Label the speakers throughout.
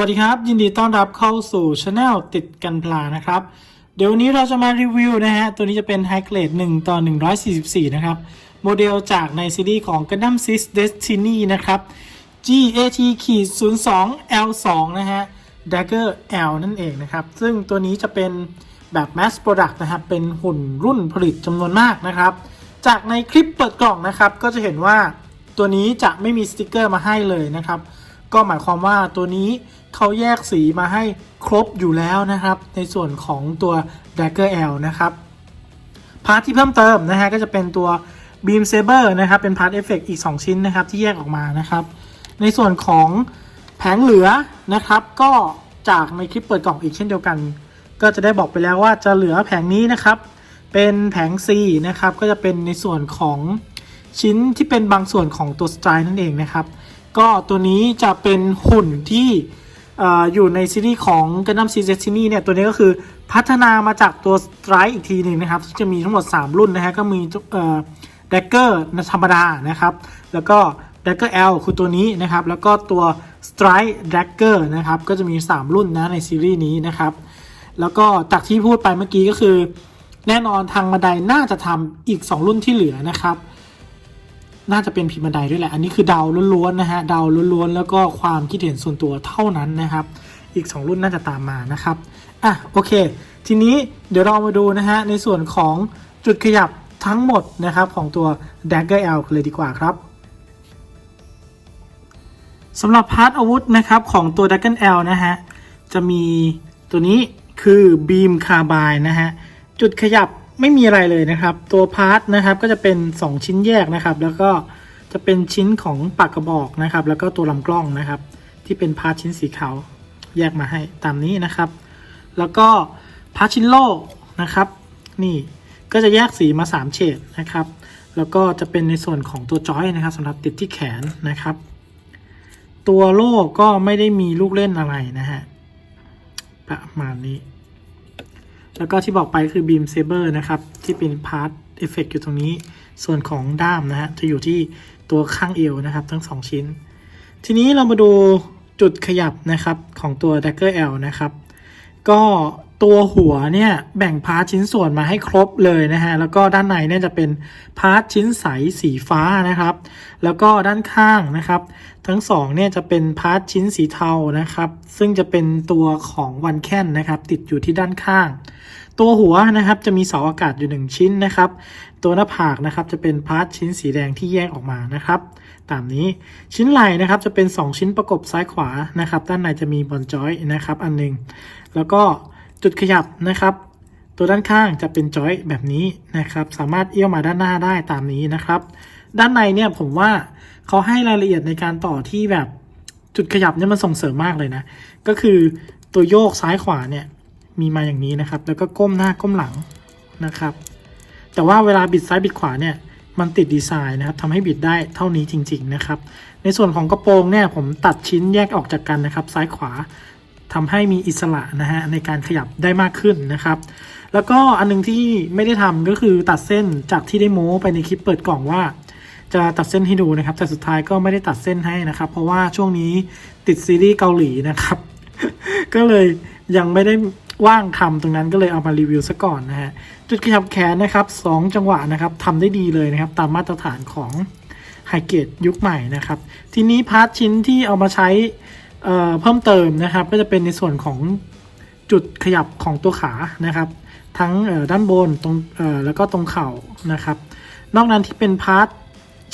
Speaker 1: วัสดีครับ ยินดีต้อนรับเข้าสู่ช anel ติดกันพลานะครับ เดี๋ยววันนี้เราจะมารีวิวนะฮะ ตัวนี้จะเป็น High Grade 1ต่อ 144 นะครับ โมเดลจากในซีรีส์ของ Gundam Six Destiny นะครับ GAT 02 L2 นะฮะ Dagger L นั่นเองนะครับ ซึ่งตัวนี้จะเป็นแบบ Mass Product นะครับ เป็นหุ่นรุ่นผลิตจำนวนมากนะครับ จากในคลิปเปิดกล่องนะครับ ก็จะเห็นว่าตัวนี้จะไม่มีสติกเกอร์มาให้เลยนะครับ ก็หมายความว่าตัวนี้เขาแยกสีมาให้ครบอยู่แล้วนะครับ ในส่วนของตัว Dagger L นะครับ พาร์ทที่เพิ่มเติมนะฮะก็จะเป็นตัว Beam Saber นะครับ เป็นพาร์ทเอฟเฟกอีก 2 ชิ้นนะครับ ที่แยกออกมานะครับ ในส่วนของแผงเหลือนะครับ ก็จากในคลิปเปิดกล่องอีกเช่นเดียวกัน ก็จะได้บอกไปแล้วว่าจะเหลือแผงนี้นะครับ เป็นแผง C นะครับ ก็จะเป็นในส่วนของชิ้นที่เป็นบางส่วนของตัว Strike นั่นเองนะครับ ก็ตัวนี้จะเป็นหุ่นที่ออยู่ในซีรีส์ของ Gundam Seed Destiny เนี่ย ตัวนี้ก็คือพัฒนามาจากตัว Strike อีกทีหนึ่งนะครับที่จะมีทั้งหมด 3 รุ่นนะฮะ ก็มีเอ่อ Dagger ธรรมดานะครับ แล้วก็ Dagger L คือตัวนี้นะครับ แล้วก็ตัว Strike Dagger นะครับ ก็จะมี 3 รุ่นนะในซีรีส์นี้นะครับ แล้วก็จากที่พูดไปเมื่อกี้ก็คือ แน่นอนทางบันไดน่าจะทำอีก 2 รุ่นที่เหลือนะครับ น่าจะเป็นพิมพ์บันไดด้วยแหละ อันนี้คือเดาล้วนๆนะฮะ เดาล้วนๆ แล้วก็ความคิดเห็นส่วนตัวเท่านั้นนะครับ อีก 2 รุ่นน่าจะตามมานะครับ อะ โอเค ทีนี้เดี๋ยวเรามาดูนะฮะ ในส่วนของจุดขยับทั้งหมดนะครับของตัว Dagger L เลยดีกว่าครับสำหรับพาร์ทอาวุธนะครับของตัว Dagger L นะฮะ จะมีตัวนี้คือ Beam Carbine นะฮะ จุดขยับ ไม่มีอะไรเลยนะครับ ตัวพาร์ทนะครับก็จะเป็น 2 ชิ้นแยกนะครับ แล้วก็จะเป็นชิ้นของปากกระบอกนะครับ แล้วก็ตัวลำกล้องนะครับ ที่เป็นพาร์ทชิ้นสีขาวแยกมาให้ตามนี้นะครับ แล้วก็พาร์ทชิ้นโล่นะครับ นี่ก็จะแยกสีมา 3 เฉดนะครับ แล้วก็จะเป็นในส่วนของตัวจอยนะครับสำหรับติดที่แขนนะครับ ตัวโล่ก็ไม่ได้มีลูกเล่นอะไรนะฮะประมาณนี้ แล้วก็ที่บอกไปคือ Beam Saber นะครับ ที่เป็นพาร์ทเอฟเฟกอยู่ตรงนี้ ส่วนของด้ามนะฮะจะอยู่ที่ตัวข้างเอวนะครับ ทั้ง 2 ชิ้น ทีนี้เรามาดูจุดขยับนะครับของตัว Dagger L นะครับ ก็ ตัวหัวเนี่ยแบ่งพาร์ทชิ้นส่วนมาให้ครบเลยนะฮะแล้วก็ด้านในเนี่ยจะเป็นพาร์ทชิ้นใสสีฟ้านะครับ แล้วก็ด้านข้างนะครับ ทั้งสองเนี่ยจะเป็นพาร์ทชิ้นสีเทานะครับ ซึ่งจะเป็นตัวของวันแคนนะครับ ติดอยู่ที่ด้านข้าง ตัวหัวนะครับจะมีเสาอากาศอยู่ 1 ชิ้นนะครับ ตัวหน้าผากนะครับจะเป็นพาร์ทชิ้นสีแดงที่แยกออกมานะครับ ตามนี้ชิ้นไหล่นะครับจะเป็น 2 ชิ้นประกบซ้ายขวานะครับ ด้านในจะมีบอลจอยนะครับ อันหนึง แล้วก็ จุดขยับนะครับ ตัวด้านข้างจะเป็นจอยแบบนี้นะครับ สามารถเอี้ยวมาด้านหน้าได้ตามนี้นะครับ ด้านในเนี่ยผมว่าเขาให้รายละเอียดในการต่อที่แบบจุดขยับเนี่ยมันส่งเสริมมากเลยนะ ก็คือตัวโยกซ้ายขวาเนี่ยมีมาอย่างนี้นะครับ แล้วก็ก้มหน้าก้มหลังนะครับ แต่ว่าเวลาบิดซ้ายบิดขวาเนี่ยมันติดดีไซน์นะครับทำให้บิดได้เท่านี้จริง ๆ นะครับ ในส่วนของกระโปรงเนี่ยผมตัดชิ้นแยกออกจากกันนะครับ ซ้ายขวา ทำให้มีอิสระนะฮะในการขยับได้มากขึ้นนะครับ แล้วก็อันหนึงที่ไม่ได้ทำก็คือตัดเส้นจากที่ได้โม้ไปในคลิปเปิดกล่องว่า จะตัดเส้นให้ดูนะครับ แต่สุดท้ายก็ไม่ได้ตัดเส้นให้นะครับ เพราะว่าช่วงนี้ติดซีรีส์เกาหลีนะครับ ก็เลยยังไม่ได้ว่างทำตรงนั้นก็เลยเอามารีวิวซะก่อนนะฮะ จุดขยับแขนนะครับสองจังหวะนะครับทำได้ดีเลยนะครับ ตามมาตรฐานของไฮเกตยุคใหม่นะครับ ทีนี้พาร์ทชิ้นที่เอามาใช้ เเพิ่มเติมนะครับก็จะเป็นในส่วนของจุดขยับของตัวขานะครับ ทั้งด้านบนตรงแล้วก็ตรงเข่านะครับ นอกนั้นที่เป็นพาร์ท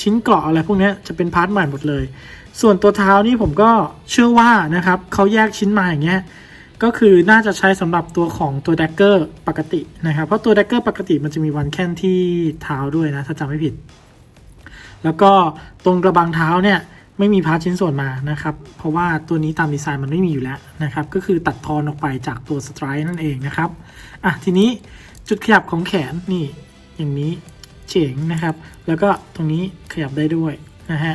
Speaker 1: ชิ้นเกราะอะไรพวกนี้จะเป็นพาร์ทใหม่หมดเลย ส่วนตัวเท้านี่ผมก็เชื่อว่านะครับเขาแยกชิ้นมาอย่างเงี้ยก็คือน่าจะใช้สำหรับตัวของตัวแดกเกอร์ปกตินะครับ เพราะตัวแดกเกอร์ปกติมันจะมีวันแค่นที่เท้าด้วยนะ ถ้าจำไม่ผิด แล้วก็ตรงกระบังเท้าเนี่ย ไม่มีพาร์ทชิ้นส่วนมานะครับ เพราะว่าตัวนี้ตามดีไซน์มันไม่มีอยู่แล้วนะครับ ก็คือตัดทอนออกไปจากตัวสไตร์นั่นเองนะครับ อะทีนี้จุดขยับของแขนนี่อย่างนี้เจ๋งนะครับ แล้วก็ตรงนี้ขยับได้ด้วยนะฮะ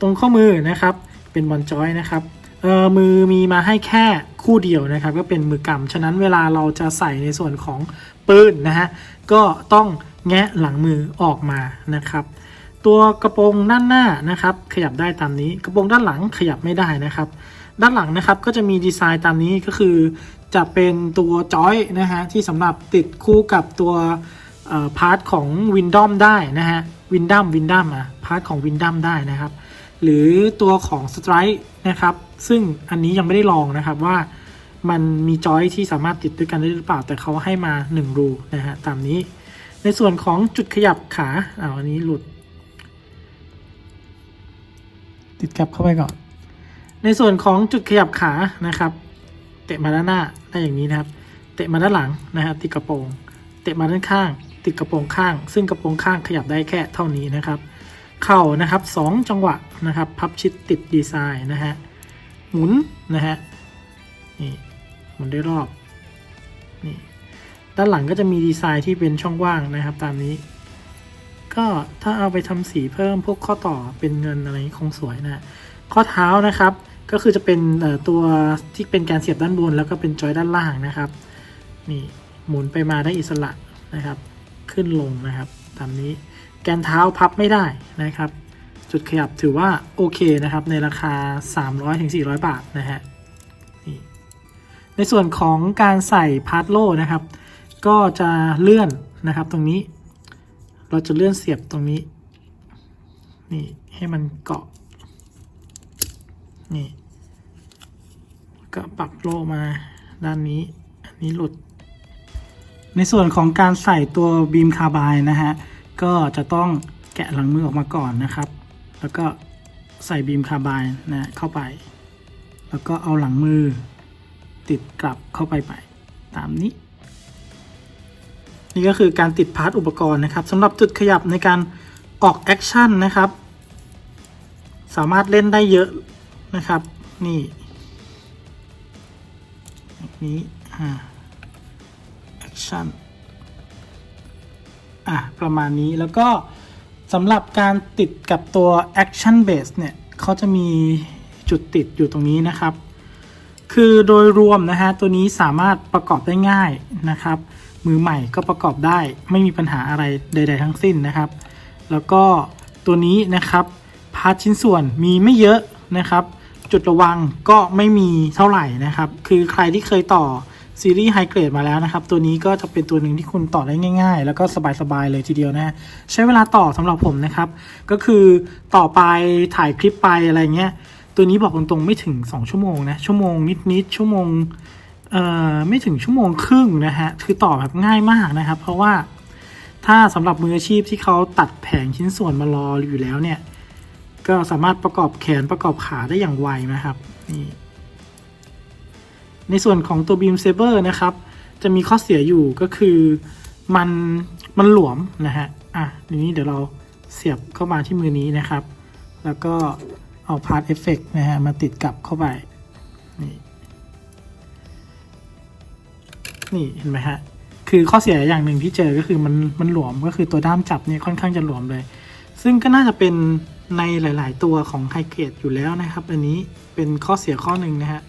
Speaker 1: ตรงข้อมือนะครับเป็นบอลจอยนะครับเออมือมีมาให้แค่คู่เดียวนะครับ ก็เป็นมือกำฉะนั้นเวลาเราจะใส่ในส่วนของปืนนะฮะก็ต้องแงะหลังมือออกมานะครับ ตัวกระโปรงด้านหน้านะครับ ขยับได้ตามนี้ กระโปรงด้านหลังขยับไม่ได้นะครับ ด้านหลังนะครับก็จะมีดีไซน์ตามนี้ก็คือ จะเป็นตัวจอยนะฮะที่สำหรับติดคู่กับตัวพาร์ทของ Windom ได้นะฮะ Windom Windom อะพาร์ทของ Windom ได้นะครับ หรือตัวของ Strike นะครับ ซึ่งอันนี้ยังไม่ได้ลองนะครับว่ามันมีจอยที่สามารถติดด้วยกันได้หรือเปล่าแต่เขาให้มา1รูนะฮะตามนี้ ในส่วนของจุดขยับขาอ้าวอันนี้หลุด ติดกลับเข้าไปก่อน ในส่วนของจุดขยับขานะครับ เตะมาด้านหน้าได้อย่างนี้นะครับ เตะมาด้านหลังนะฮะติดกระโปรง เตะมาด้านข้าง ติดกระโปรงข้าง ซึ่งกระโปรงข้างขยับได้แค่เท่านี้นะครับ เข่านะครับสองจังหวะนะครับ พับชิดติดดีไซน์นะฮะหมุนนะฮะนี่หมุนได้รอบนี่ด้านหลังก็จะมีดีไซน์ที่เป็นช่องว่างนะครับ ตามนี้ ก็ถ้าเอาไปทำสีเพิ่มพวกข้อต่อเป็นเงินอะไรนี้คงสวยนะข้อเท้านะครับก็คือจะเป็นตัวที่เป็นการเสียบด้านบน แล้วก็เป็นจอยด้านล่างนะครับนี่หมุนไปมาได้อิสระนะครับ ขึ้นลงนะครับตามนี้แกนเท้าพับไม่ได้นะครับ จุดขยับถือว่าโอเคนะครับในราคา 300-400 บาทนะฮะนี่ในส่วนของการใส่พาร์ทโลนะครับ ก็จะเลื่อนนะครับตรงนี้ เราจะเลื่อนเสียบตรงนี้ นี่ให้มันเกาะ นี่ ก็ปรับโลมาด้านนี้ อันนี้หลุด ในส่วนของการใส่ตัวบีมคาร์บายนะฮะ ก็จะต้องแกะหลังมือออกมาก่อนนะครับ แล้วก็ใส่บีมคาร์บายนะเข้าไป แล้วก็เอาหลังมือติดกลับเข้าไปไปตามนี้ นี่ก็คือการติดพาร์ทอุปกรณ์นะครับสำหรับจุดขยับในการออกแอคชั่นนะครับ สามารถเล่นได้เยอะนะครับ นี่นี้อ่าแอคชั่นอะประมาณนี้แล้วก็สำหรับการติดกับตัว Action Base เนี่ยเขาจะมีจุดติดอยู่ตรงนี้นะครับ คือโดยรวมนะฮะตัวนี้สามารถประกอบได้ง่ายนะครับ มือใหม่ก็ประกอบได้ไม่มีปัญหาอะไรใด ๆ ทั้งสิ้นนะครับ แล้วก็ตัวนี้นะครับพาร์ทชิ้นส่วนมีไม่เยอะนะครับ จุดระวังก็ไม่มีเท่าไหร่นะครับ คือใครที่เคยต่อซีรีส์ไฮเกรดมาแล้วนะครับ ตัวนี้ก็จะเป็นตัวหนึ่งที่คุณต่อได้ง่าย ๆ แล้วก็สบายๆเลยทีเดียวนะใช้เวลาต่อสำหรับผมนะครับ ก็คือต่อไปถ่ายคลิปไปอะไรเงี้ย ตัวนี้บอกตรงๆไม่ถึง 2 ชั่วโมงนะชั่วโมงนิดๆชั่วโมง เอ่อไม่ถึงชั่วโมงครึ่งนะฮะคือต่อแบบง่ายมากนะครับ เพราะว่าถ้าสำหรับมืออาชีพที่เขาตัดแผงชิ้นส่วนมารออยู่แล้วเนี่ย ก็สามารถประกอบแขนประกอบขาได้อย่างไวนะครับนี่ในส่วนของตัว Beam Saber นะครับ จะมีข้อเสียอยู่ก็คือมันมันหลวมนะฮะอะทีนี้เดี๋ยวเราเสียบเข้ามาที่มือนี้นะครับ แล้วก็เอาพาร์ทเอฟเฟกนะฮะมาติดกลับเข้าไปนี่ นี่เห็นไหมฮะ คือข้อเสียอย่างหนึ่งที่เจอก็คือมันมันหลวมก็คือตัวด้ามจับเนี่ยค่อนข้างจะหลวมเลย ซึ่งก็น่าจะเป็นในหลาย ๆ ตัวของไฮเกรดอยู่แล้วนะครับ อันนี้เป็นข้อเสียข้อหนึ่งนะฮะ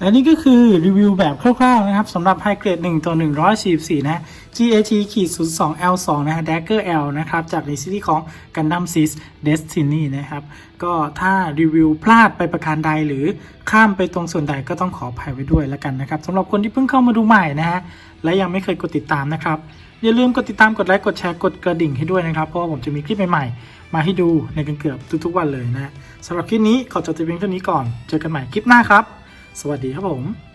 Speaker 1: และนี่ก็คือรีวิวแบบคร่าวๆนะครับสำหรับไฮเกรด1ตัว 144 นะ GAT ขีด02 L2 นะฮะ Dagger L นะครับ จากในซีรีส์ของ Gundam Seed Destiny นะครับ ก็ถ้ารีวิวพลาดไปประการใดหรือข้ามไปตรงส่วนใดก็ต้องขออภัยไว้ด้วยแล้วกันนะครับสำหรับคนที่เพิ่งเข้ามาดูใหม่นะฮะ และยังไม่เคยกดติดตามนะครับ อย่าลืมกดติดตามกดไลค์กดแชร์กดกระดิ่งให้ด้วยนะครับเพราะว่าผมจะมีคลิปใหม่ๆมาให้ดูในกันเกือบทุกๆวันเลยนะสำหรับคลิปนี้ขอจบแต่เพียงเท่านี้ก่อนเจอกันใหม่คลิปหน้าครับ สวัสดีครับผม